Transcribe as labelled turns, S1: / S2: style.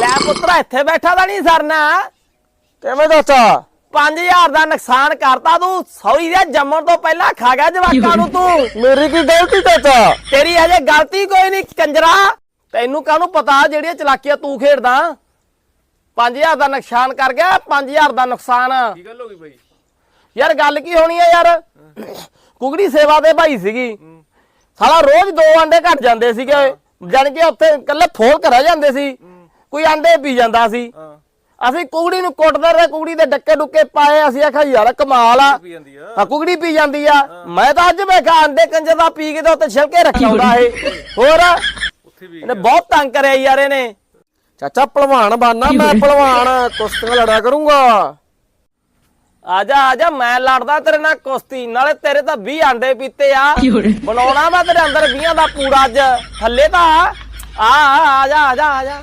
S1: ਲੈ ਪੁੱਤਰਾ ਇੱਥੇ ਬੈਠਾ ਤਾਂ ਨਹੀਂ ਸਰਨਾ।
S2: ਕਿਵੇਂ ਚਾਚਾ
S1: 5000 ਦਾ ਨੁਕਸਾਨ ਕਰਤਾ ਤੂੰ ਸੌਰੀ ਦੇ ਜੰਮਣ ਤੋਂ ਪਹਿਲਾਂ ਖਾ ਗਿਆ ਜਵਾਕਾਂ ਨੂੰ ਤੂੰ।
S2: ਮੇਰੀ ਕੀ ਗਲਤੀ ਚਾਚਾ?
S1: ਤੇਰੀ ਹਜੇ ਗਲਤੀ ਕੋਈ ਨਹੀਂ ਕੰਜਰਾ। ਤੈਨੂੰ ਕਾਹਨੂੰ ਪਤਾ ਜਿਹੜੀਆਂ ਚਲਾਕੀਆਂ ਤੂੰ ਖੇਡਦਾ? 5000 ਦਾ ਨੁਕਸਾਨ ਕਰ ਗਿਆ 5000 ਦਾ ਨੁਕਸਾਨ।
S3: ਕੀ ਗੱਲ ਹੋ ਗਈ ਬਾਈ?
S1: ਯਾਰ ਗੱਲ ਕੀ ਹੋਣੀ ਹੈ ਯਾਰ? ਕੁਗੜੀ ਸੇਵਾ ਦੇ ਭਾਈ ਸੀਗੀ। ਸਾਲਾ ਰੋਜ਼ ਦੋ ਅੰਡੇ ਘਟ ਜਾਂਦੇ ਸੀਗੇ। ਜਾਣ ਕੇ ਉੱਥੇ ਇਕੱਲੇ ਫੋਲ ਕਰਾ ਜਾਂਦੇ ਸੀ। ਕੋਈ ਅੰਡੇ ਪੀ ਜਾਂਦਾ ਸੀ।
S3: ਹਾਂ।
S1: ਅਸੀਂ ਕੁਗੜੀ ਨੂੰ ਕੁੱਟਦੇ ਰਹੇ ਕੁਗੜੀ ਦੇ ਡੱਕੇ ਡੁੱਕੇ ਪਾਏ ਅਸੀਂ ਆਖਿਆ ਯਾਰ ਕਮਾਲ ਆ।
S3: ਪੀ ਜਾਂਦੀ ਆ।
S1: ਆ ਕੁਗੜੀ ਪੀ ਜਾਂਦੀ ਆ। ਮੈਂ ਤਾਂ ਅੱਜ ਵੇਖਾ ਅੰਡੇ ਕੰਜਰ ਦਾ ਪੀ ਕੇ ਤੇ ਉੱਤੇ ਛਿਲਕੇ ਰੱਖਿਆ ਹੁੰਦਾ ਇਹ। ਹੋਰ?
S3: ਉੱਥੇ ਵੀ
S1: ਇਹਨੇ ਬਹੁਤ ਤੰਗ ਕਰਿਆ ਯਾਰ ਇਹਨੇ।
S2: ਚਾਚਾ ਪਹਿਲਵਾਨ ਬਣਨਾ ਮੈਂ ਪਹਿਲਵਾਨ। ਕੁਸ਼ਤੀਆਂ ਲੜਿਆ ਕਰੂੰਗਾ।
S1: ਆਜਾ ਆਜਾ ਮੈਂ ਲੜਦਾ ਤੇਰੇ ਨਾਲ ਕੁਸ਼ਤੀ। ਨਾਲੇ ਤੇਰੇ ਤਾਂ 20 ਆਂਡੇ ਪੀਤੇ ਆ। ਬਣਾਉਣਾ ਮੈਂ ਤੇਰੇ ਅੰਦਰ 20 ਦਾ ਪੂੜਾ ਅੱਜ। ਥੱਲੇ ਤਾਂ ਆ ਆ ਆ ਜਾ ਆ ਜਾ ਆ ਜਾ।